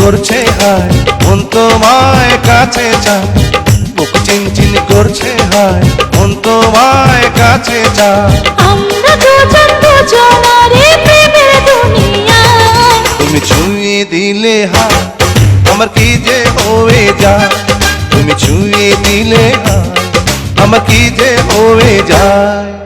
করছে হায় মন তোমায় কাছে চায়। বুক চিনচিন করছে হায় মন তোমায় কাছে চায়। আমরা দুজন দুজনারে প্রেমের দুনিয়ায় তুমি ছুঁয়ে দিলে হায় আমার কি যে হয়ে যায়? তুমি ছুঁয়ে দিলে আমাকে যে হয়ে যায়?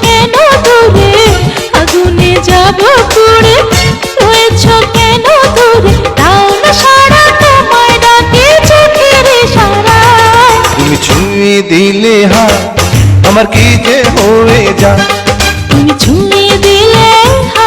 দিলে হা আমার কি যে হয়ে যা তুমি ছুঁয়ে দিলে হায়।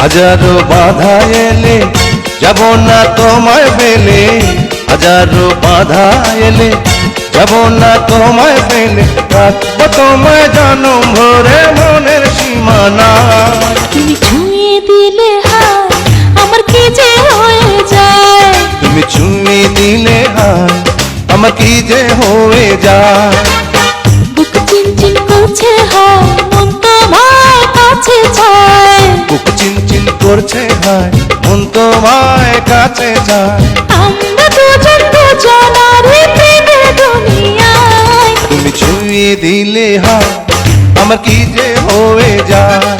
হাজারো বাধা এলে যাব না তোমায় পেলে। হাজারো বাধা এলে যাব না তোমায় পেলে। রাখব তোমায় জানুম ভরে মনের সীমানা। তুমি ছুঁয়ে দিলে হায় আমার কি যে হয়ে যায়? তুমি ছুঁয়ে দিলে হায় আমার কি যে হয়ে যায়? করছে ভাই মন তোমায় কাছে যায় আমরা দুজন দুজনারে প্রেমের দুনিয়ায়। তুমি ছুঁয়ে দিলে হায় আমার কি যে হয়ে যায়?